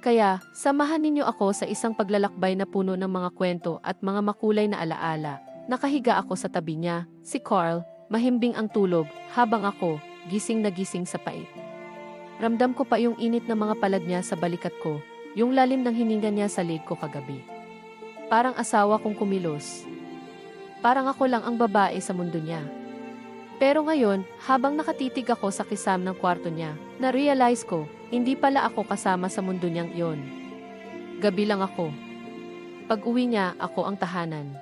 Kaya, samahan ninyo ako sa isang paglalakbay na puno ng mga kwento at mga makulay na alaala. Nakahiga ako sa tabi niya, si Carl, mahimbing ang tulog, habang ako, gising na gising sa pait. Ramdam ko pa yung init ng mga palad niya sa balikat ko, yung lalim ng hininga niya sa leg ko kagabi. Parang asawa kong kumilos. Parang ako lang ang babae sa mundo niya. Pero ngayon, habang nakatitig ako sa kisam ng kwarto niya, na-realize ko, hindi pala ako kasama sa mundo niyang iyon. Gabi lang ako. Pag uwi niya, ako ang tahanan.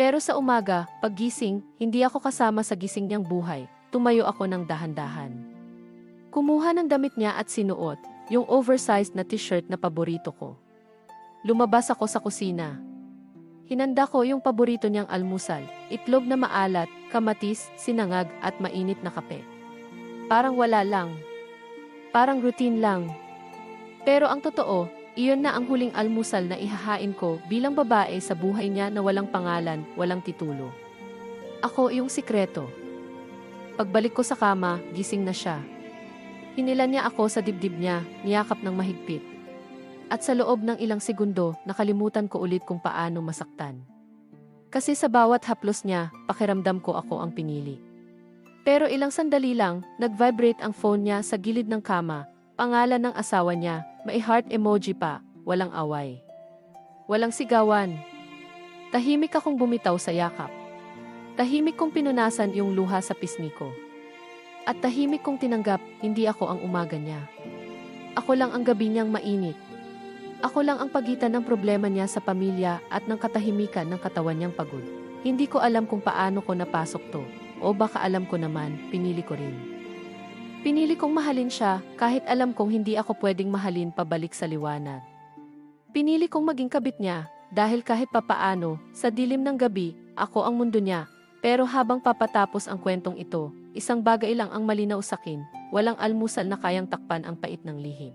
Pero sa umaga, paggising, hindi ako kasama sa gising niyang buhay. Tumayo ako ng dahan-dahan. Kumuha ng damit niya at sinuot, yung oversized na t-shirt na paborito ko. Lumabas ako sa kusina. Hinanda ko yung paborito niyang almusal, itlog na maalat, kamatis, sinangag at mainit na kape. Parang wala lang. Parang routine lang. Pero ang totoo, iyon na ang huling almusal na ihahain ko bilang babae sa buhay niya na walang pangalan, walang titulo. Ako yung sikreto. Pagbalik ko sa kama, gising na siya. Hinilan niya ako sa dibdib niya, niyakap ng mahigpit. At sa loob ng ilang segundo, nakalimutan ko ulit kung paano masaktan. Kasi sa bawat haplos niya, pakiramdam ko ako ang pinili. Pero ilang sandali lang, nag-vibrate ang phone niya sa gilid ng kama, pangalan ng asawa niya, may heart emoji pa, walang away. Walang sigawan. Tahimik akong bumitaw sa yakap. Tahimik kong pinunasan yung luha sa pisngi ko. At tahimik kong tinanggap, hindi ako ang umaga niya. Ako lang ang gabi niyang mainit. Ako lang ang pagitan ng problema niya sa pamilya at ng katahimikan ng katawan niyang pagod. Hindi ko alam kung paano ko napasok to, o baka alam ko naman, pinili ko rin. Pinili kong mahalin siya kahit alam kong hindi ako pwedeng mahalin pabalik sa liwanag. Pinili kong maging kabit niya dahil kahit papaano, sa dilim ng gabi, ako ang mundo niya. Pero habang papatapos ang kwentong ito, isang bagay lang ang malinaw sa akin, walang almusal na kayang takpan ang pait ng lihim.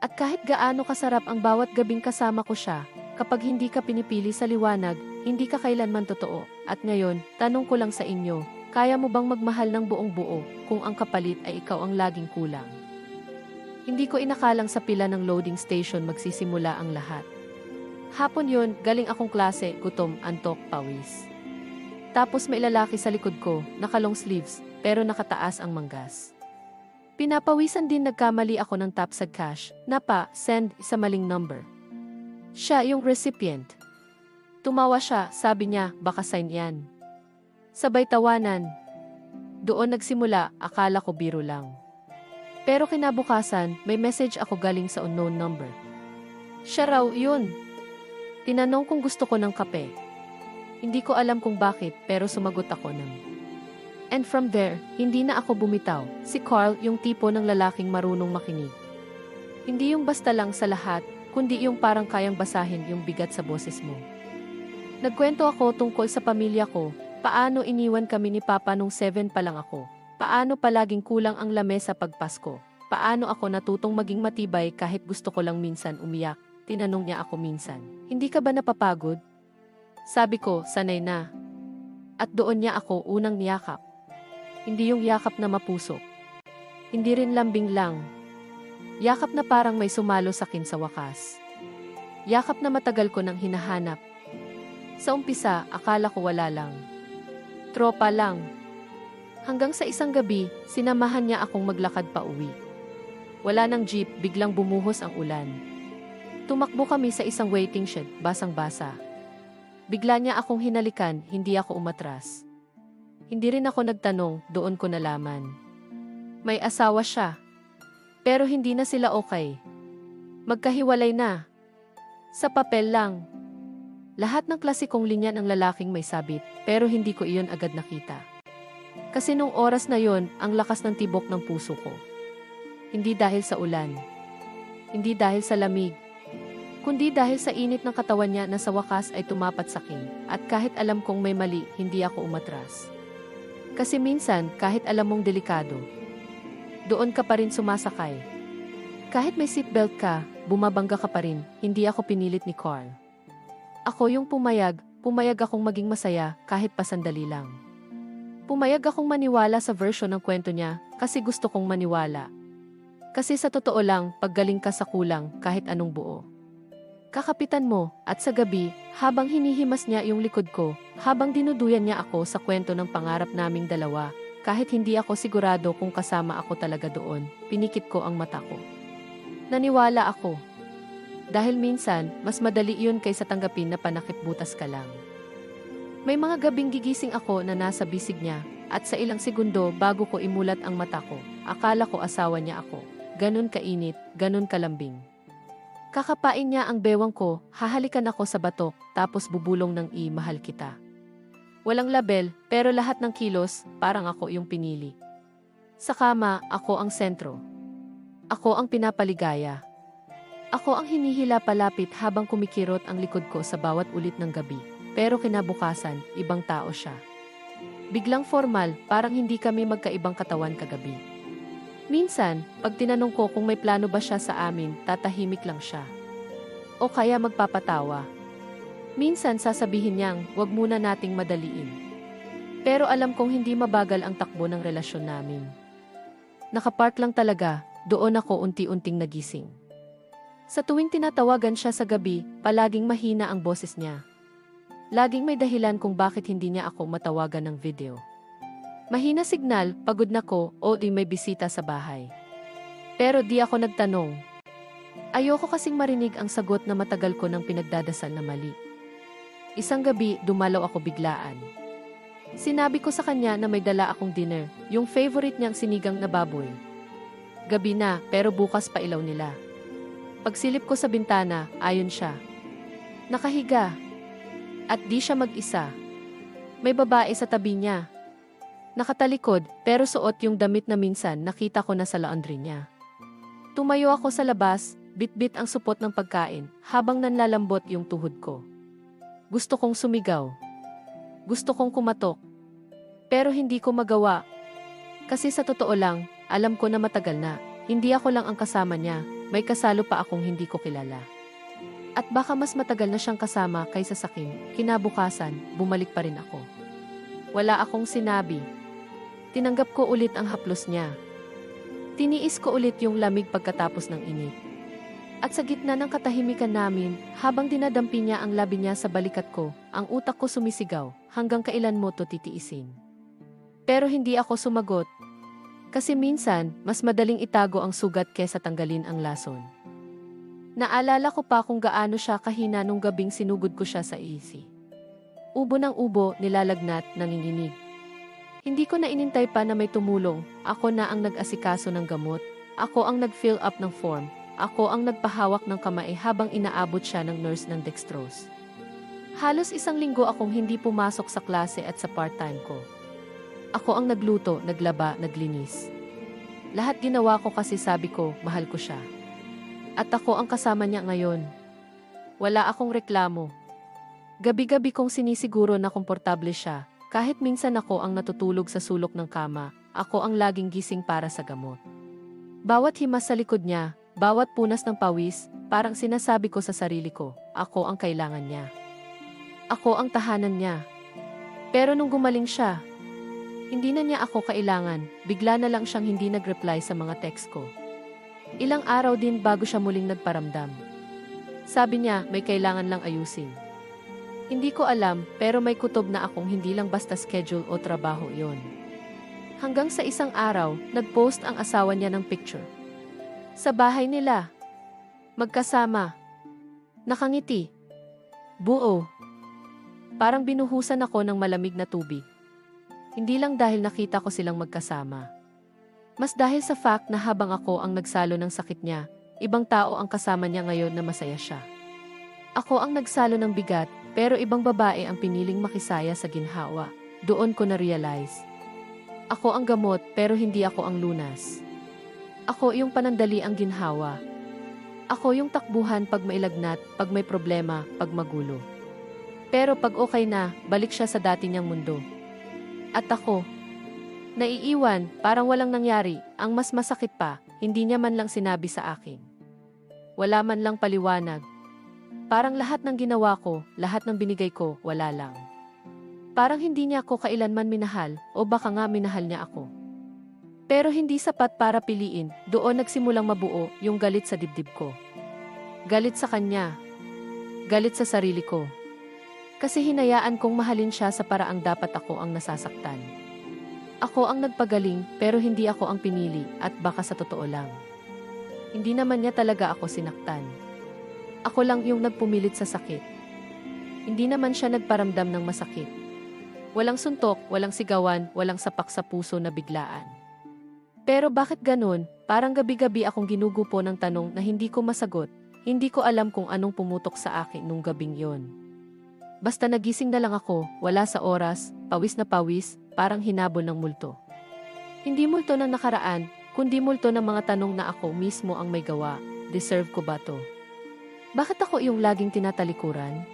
At kahit gaano kasarap ang bawat gabing kasama ko siya, kapag hindi ka pinipili sa liwanag, hindi ka kailanman totoo. At ngayon, tanong ko lang sa inyo, kaya mo bang magmahal ng buong buo kung ang kapalit ay ikaw ang laging kulang? Hindi ko inakalang sa pila ng loading station magsisimula ang lahat. Hapon yon, galing akong klase, gutom, antok, pawis. Tapos may lalaki sa likod ko, naka long sleeves, pero nakataas ang manggas. Pinapawisan din nagkamali ako ng tap sa cash, na pa, send sa maling number. Siya yung recipient. Tumawa siya, sabi niya, baka sign yan. Sabay tawanan. Doon nagsimula, akala ko biro lang. Pero kinabukasan, may message ako galing sa unknown number. Siya raw, yun. Tinanong kung gusto ko ng kape. Hindi ko alam kung bakit, pero sumagot ako ng. And from there, hindi na ako bumitaw. Si Carl yung tipo ng lalaking marunong makinig. Hindi yung basta lang sa lahat, kundi yung parang kayang basahin yung bigat sa boses mo. Nagkwento ako tungkol sa pamilya ko, paano iniwan kami ni Papa nung 7 pa lang ako, paano palaging kulang ang lamesa pag Pasko, paano ako natutong maging matibay kahit gusto ko lang minsan umiyak, tinanong niya ako minsan. Hindi ka ba napapagod? Sabi ko, sanay na. At doon niya ako unang niyakap. Hindi yung yakap na mapusok. Hindi rin lambing lang. Yakap na parang may sumalo sa akin sa wakas. Yakap na matagal ko nang hinahanap. Sa umpisa, akala ko wala lang. Tropa lang. Hanggang sa isang gabi, sinamahan niya akong maglakad pa uwi. Wala ng jeep, biglang bumuhos ang ulan. Tumakbo kami sa isang waiting shed, basang-basa. Bigla niya akong hinalikan, hindi ako umatras. Hindi rin ako nagtanong, doon ko nalaman. May asawa siya. Pero hindi na sila okay. Magkahiwalay na. Sa papel lang. Lahat ng klasikong linya ng lalaking may sabit, pero hindi ko iyon agad nakita. Kasi nung oras na yon, ang lakas ng tibok ng puso ko. Hindi dahil sa ulan. Hindi dahil sa lamig. kundi dahil sa init ng katawan niya na sa wakas ay tumapat sa akin, at kahit alam kong may mali, hindi ako umatras. Kasi minsan, kahit alam mong delikado, doon ka pa rin sumasakay. Kahit may seatbelt ka, bumabangga ka pa rin, hindi ako pinilit ni Carl. Ako yung pumayag, pumayag akong maging masaya kahit pasandali lang. Pumayag akong maniwala sa version ng kwento niya kasi gusto kong maniwala. Kasi sa totoo lang, paggaling ka sa kulang kahit anong buo. Kakapitan mo, at sa gabi, habang hinihimas niya yung likod ko, habang dinuduyan niya ako sa kwento ng pangarap naming dalawa, kahit hindi ako sigurado kung kasama ako talaga doon, pinikit ko ang mata ko. Naniwala ako. Dahil minsan, mas madali iyon kaysa tanggapin na panakip butas ka lang. May mga gabing gigising ako na nasa bisig niya, at sa ilang segundo bago ko imulat ang mata ko, akala ko asawa niya ako. Ganon kainit, ganon kalambing. Kakapain niya ang bewang ko, hahalikan ako sa batok, tapos bubulong ng i, mahal kita. Walang label, pero lahat ng kilos, parang ako yung pinili. Sa kama, ako ang sentro. Ako ang pinapaligaya. Ako ang hinihila palapit habang kumikirot ang likod ko sa bawat ulit ng gabi. Pero kinabukasan, ibang tao siya. Biglang formal, parang hindi kami magkaibang katawan kagabi. Minsan, pag tinanong ko kung may plano ba siya sa amin, tatahimik lang siya. O kaya magpapatawa. Minsan sasabihin niyang, wag muna nating madaliin. Pero alam kong hindi mabagal ang takbo ng relasyon namin. Nakapark lang talaga, doon ako unti-unting nagising. Sa tuwing tinatawagan siya sa gabi, palaging mahina ang boses niya. Laging may dahilan kung bakit hindi niya ako matawagan ng video. Mahina signal, pagod na ko, o di may bisita sa bahay. Pero di ako nagtanong. Ayoko kasing marinig ang sagot na matagal ko nang pinagdadasal na mali. Isang gabi, dumalaw ako biglaan. Sinabi ko sa kanya na may dala akong dinner, yung favorite niyang sinigang na baboy. Gabi na, pero bukas pa ilaw nila. Pagsilip ko sa bintana, ayon siya. Nakahiga. At di siya mag-isa. May babae sa tabi niya, Nakatalikod, pero suot yung damit na minsan nakita ko na sa laundry niya. Tumayo ako sa labas, bitbit ang supot ng pagkain, habang nanlalambot yung tuhod ko. Gusto kong sumigaw. Gusto kong kumatok. Pero hindi ko magawa. Kasi sa totoo lang, alam ko na matagal na, hindi ako lang ang kasama niya, may kasalo pa akong hindi ko kilala. At baka mas matagal na siyang kasama kaysa sa akin, kinabukasan, bumalik pa rin ako. Wala akong sinabi, Tinanggap ko ulit ang haplos niya. Tiniis ko ulit yung lamig pagkatapos ng init. At sa gitna ng katahimikan namin, habang dinadampi niya ang labi niya sa balikat ko, ang utak ko sumisigaw, hanggang kailan mo to titiisin. Pero hindi ako sumagot. Kasi minsan, mas madaling itago ang sugat kesa tanggalin ang lason. Naalala ko pa kung gaano siya kahina nung gabing sinugod ko siya sa isi. Ubo ng ubo, nilalagnat, nanginginig. Hindi ko na inintay pa na may tumulong. Ako na ang nag-asikaso ng gamot. Ako ang nag-fill up ng form. Ako ang nagpahawak ng kamay habang inaabot siya ng nurse ng dextrose. Halos isang linggo akong hindi pumasok sa klase at sa part-time ko. Ako ang nagluto, naglaba, naglinis. Lahat ginawa ko kasi sabi ko, mahal ko siya. At ako ang kasama niya ngayon. Wala akong reklamo. Gabi-gabi kong sinisiguro na komportable siya, kahit minsan ako ang natutulog sa sulok ng kama, ako ang laging gising para sa gamot. Bawat himas sa likod niya, bawat punas ng pawis, parang sinasabi ko sa sarili ko, ako ang kailangan niya. Ako ang tahanan niya. Pero nung gumaling siya, hindi na niya ako kailangan, bigla na lang siyang hindi nag-reply sa mga text ko. Ilang araw din bago siya muling nagparamdam. Sabi niya, may kailangan lang ayusin. Hindi ko alam, pero may kutob na akong hindi lang basta schedule o trabaho yon. Hanggang sa isang araw, nag-post ang asawa niya ng picture. Sa bahay nila. Magkasama. Nakangiti. Buo. Parang binuhusan ako ng malamig na tubig. Hindi lang dahil nakita ko silang magkasama. Mas dahil sa fact na habang ako ang nagsalo ng sakit niya, ibang tao ang kasama niya ngayon na masaya siya. Ako ang nagsalo ng bigat, pero ibang babae ang piniling makisaya sa ginhawa. Doon ko na-realize. Ako ang gamot pero hindi ako ang lunas. Ako yung panandali ang ginhawa. Ako yung takbuhan pag mailagnat, pag may problema, pag magulo. Pero pag okay na, balik siya sa dati niyang mundo. At ako, naiiwan, parang walang nangyari, ang mas masakit pa, hindi niya man lang sinabi sa akin. Wala man lang paliwanag. Parang lahat ng ginawa ko, lahat ng binigay ko, wala lang. Parang hindi niya ako kailanman minahal, o baka nga minahal niya ako. Pero hindi sapat para piliin, doon nagsimulang mabuo yung galit sa dibdib ko. Galit sa kanya. Galit sa sarili ko. Kasi hinayaan kong mahalin siya sa paraang dapat ako ang nasasaktan. Ako ang nagpagaling pero hindi ako ang pinili at baka sa totoo lang. Hindi naman niya talaga ako sinaktan. Ako lang yung nagpumilit sa sakit. Hindi naman siya nagparamdam ng masakit. Walang suntok, walang sigawan, walang sapak sa puso na biglaan. Pero bakit ganun? Parang gabi-gabi akong ginugupo ng tanong na hindi ko masagot. Hindi ko alam kung anong pumutok sa akin nung gabing yon. Basta nagising na lang ako, wala sa oras, pawis na pawis, parang hinabol ng multo. Hindi multo ng nakaraan, kundi multo ng mga tanong na ako mismo ang may gawa. Deserve ko ba to? Bakit ako yung laging tinatalikuran?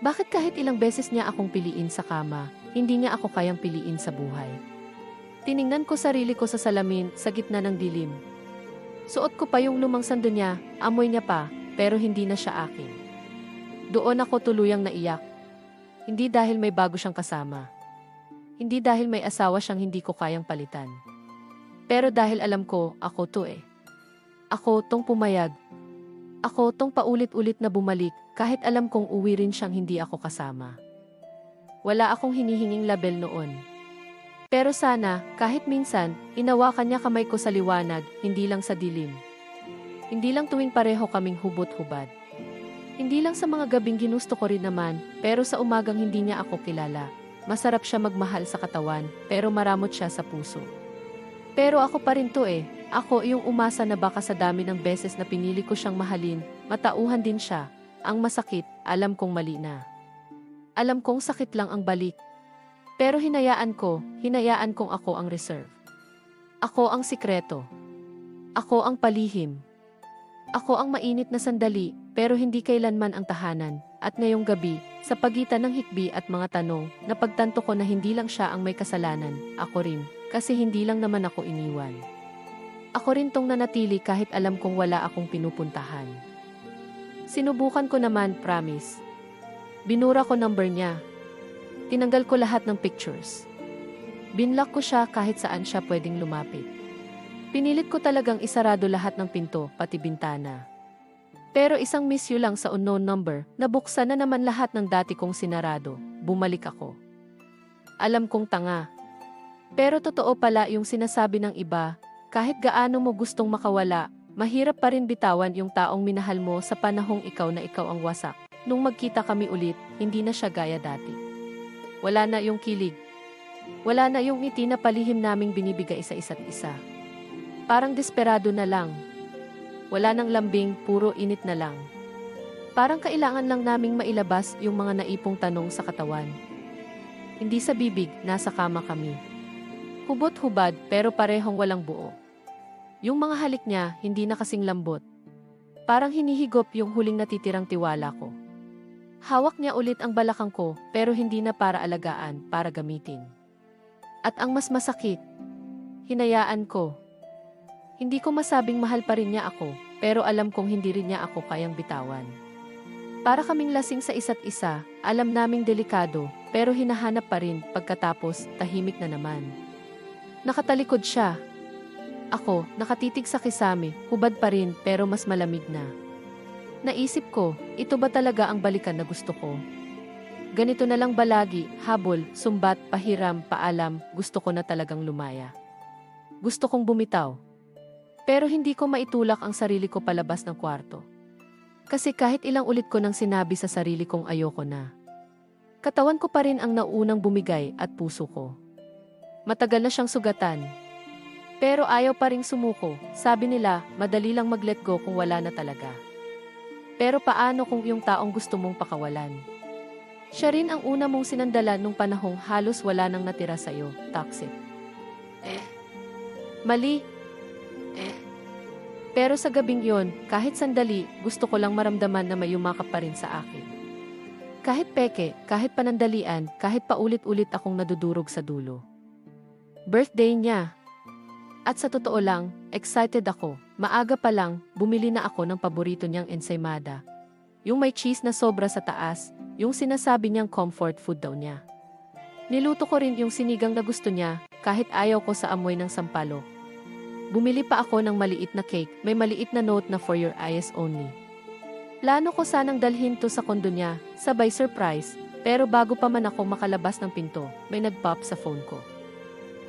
Bakit kahit ilang beses niya akong piliin sa kama, hindi niya ako kayang piliin sa buhay? Tiningnan ko sarili ko sa salamin sa gitna ng dilim. Suot ko pa yung lumang sando niya, amoy niya pa, pero hindi na siya akin. Doon ako tuluyang naiyak. Hindi dahil may bago siyang kasama. Hindi dahil may asawa siyang hindi ko kayang palitan. Pero dahil alam ko, ako to eh. Ako tong pumayag. Ako tong paulit-ulit na bumalik kahit alam kong uwi rin siyang hindi ako kasama. Wala akong hinihinging label noon. Pero sana, kahit minsan, inawakan niya kamay ko sa liwanag, hindi lang sa dilim. Hindi lang tuwing pareho kaming hubot-hubad. Hindi lang sa mga gabing ginusto ko rin naman, pero sa umagang hindi niya ako kilala. Masarap siya magmahal sa katawan, pero maramot siya sa puso. Pero ako pa rin to eh. Ako yung umasa na baka sa dami ng beses na pinili ko siyang mahalin, matauhan din siya. Ang masakit, alam kong mali na. Alam kong sakit lang ang balik, pero hinayaan ko, hinayaan kong ako ang reserve. Ako ang sikreto. Ako ang palihim. Ako ang mainit na sandali, pero hindi kailanman ang tahanan. At ngayong gabi, sa pagitan ng hikbi at mga tanong, napagtanto ko na hindi lang siya ang may kasalanan, ako rin, kasi hindi lang naman ako iniwan. Ako rin tong nanatili kahit alam kong wala akong pinupuntahan. Sinubukan ko naman, promise. Binura ko number niya, Tinanggal ko lahat ng pictures. Binlock ko siya kahit saan siya pwedeng lumapit. Pinilit ko talagang isarado lahat ng pinto, pati bintana. Pero isang miss you lang sa unknown number, nabuksan na naman lahat ng dati kong sinarado. Bumalik ako. Alam kong tanga. Pero totoo pala yung sinasabi ng iba, kahit gaano mo gustong makawala, mahirap pa rin bitawan yung taong minahal mo sa panahong ikaw na ikaw ang wasak. Nung magkita kami ulit, hindi na siya gaya dati. Wala na yung kilig. Wala na yung ngiti na palihim naming binibigay sa isa't isa. Parang desperado na lang. Wala nang lambing, puro init na lang. Parang kailangan lang naming mailabas yung mga naipong tanong sa katawan. Hindi sa bibig, nasa kama kami. Hubot-hubad pero parehong walang buo. Yung mga halik niya, hindi na kasing lambot. Parang hinihigop yung huling natitirang tiwala ko. Hawak niya ulit ang balakang ko pero hindi na para alagaan, para gamitin. At ang mas masakit, hinayaan ko. Hindi ko masabing mahal pa rin niya ako, pero alam kong hindi rin niya ako kayang bitawan. Para kaming lasing sa isa't isa, alam naming delikado, pero hinahanap pa rin pagkatapos tahimik na naman. Nakatalikod siya. Ako, nakatitig sa kisame, hubad pa rin pero mas malamig na. Naisip ko, ito ba talaga ang balikan na gusto ko? Ganito na lang balagi, habol, sumbat, pahiram, paalam, gusto ko na talagang lumaya. Gusto kong bumitaw. Pero hindi ko maitulak ang sarili ko palabas ng kwarto. Kasi kahit ilang ulit ko nang sinabi sa sarili kong ayoko na. Katawan ko pa rin ang naunang bumigay at puso ko. Matagal na siyang sugatan. Pero ayaw pa ring sumuko. Sabi nila, madali lang mag-let go kung wala na talaga. Pero paano kung yung taong gusto mong pakawalan? Siya rin ang una mong sinandalan nung panahong halos wala nang natira sa'yo, toxic. Eh. Mali. Eh. Pero sa gabing yon, kahit sandali, gusto ko lang maramdaman na may yumakap pa rin sa akin. Kahit peke, kahit panandalian, kahit paulit-ulit akong nadudurog sa dulo. Birthday niya. At sa totoo lang, excited ako. Maaga pa lang, bumili na ako ng paborito niyang ensaymada. Yung may cheese na sobra sa taas, yung sinasabi niyang comfort food daw niya. Niluto ko rin yung sinigang na gusto niya, kahit ayaw ko sa amoy ng sampalo. Bumili pa ako ng maliit na cake, may maliit na note na for your eyes only. Plano ko sanang dalhin to sa kondo niya, sabay surprise, pero bago pa man ako makalabas ng pinto, may nag-pop sa phone ko.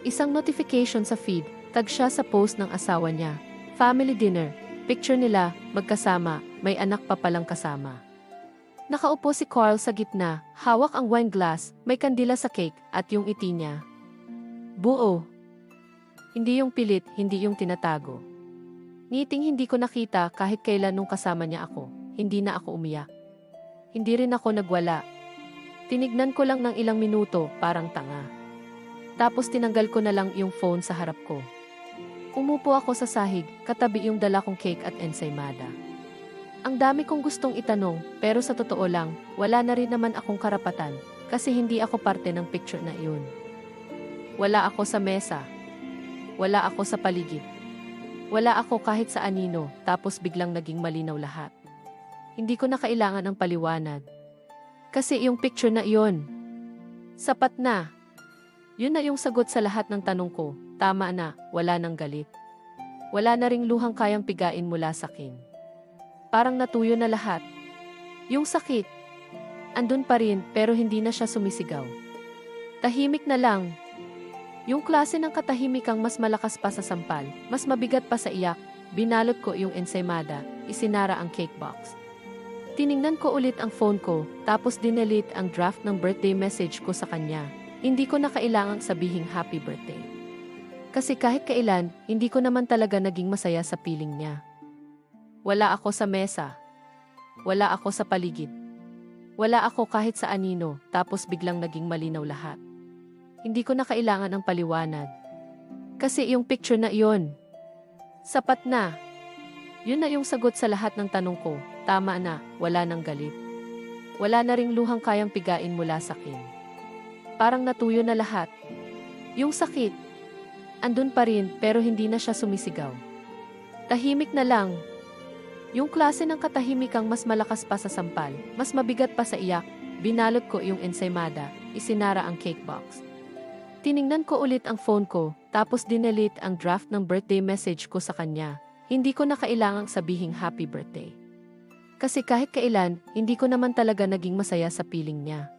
Isang notification sa feed, tag siya sa post ng asawa niya. Family dinner, picture nila, magkasama, may anak pa palang kasama. Nakaupo si Carl sa gitna, hawak ang wine glass, may kandila sa cake, at yung iti niya. Buo. Hindi yung pilit, hindi yung tinatago. Ngiting hindi ko nakita kahit kailan nung kasama niya ako, hindi na ako umiyak. Hindi rin ako nagwala. Tinignan ko lang ng ilang minuto, parang tanga. Tapos tinanggal ko na lang yung phone sa harap ko. Umupo ako sa sahig, katabi yung dala kong cake at ensaymada. Ang dami kong gustong itanong, pero sa totoo lang, wala na rin naman akong karapatan, kasi hindi ako parte ng picture na iyon. Wala ako sa mesa. Wala ako sa paligid. Wala ako kahit sa anino, tapos biglang naging malinaw lahat. Hindi ko na kailangan ng paliwanag. Kasi yung picture na iyon, sapat na. Yun na yung sagot sa lahat ng tanong ko, tama na, wala nang galit. Wala na ring luhang kayang pigain mula sa akin. Parang natuyo na lahat. Yung sakit, andun pa rin pero hindi na siya sumisigaw. Tahimik na lang. Yung klase ng katahimikang mas malakas pa sa sampal, mas mabigat pa sa iyak, binalot ko yung ensaymada, isinara ang cake box. Tiningnan ko ulit ang phone ko, tapos dinelete ang draft ng birthday message ko sa kanya. Hindi ko na kailangang sabihing happy birthday. Kasi kahit kailan, hindi ko naman talaga naging masaya sa piling niya. Wala ako sa mesa. Wala ako sa paligid. Wala ako kahit sa anino, tapos biglang naging malinaw lahat. Hindi ko na kailangan ng paliwanag. Kasi yung picture na iyon, sapat na. Yun na yung sagot sa lahat ng tanong ko, tama na, wala nang galit. Wala na ring luhang kayang pigain mula sa akin. Parang natuyo na lahat. Yung sakit, andun pa rin pero hindi na siya sumisigaw. Tahimik na lang, yung klase ng katahimikang mas malakas pa sa sampal, mas mabigat pa sa iyak, binalot ko yung ensaymada, isinara ang cake box. Tiningnan ko ulit ang phone ko, tapos dinelete ang draft ng birthday message ko sa kanya. Hindi ko na kailangang sabihing happy birthday. Kasi kahit kailan, hindi ko naman talaga naging masaya sa piling niya.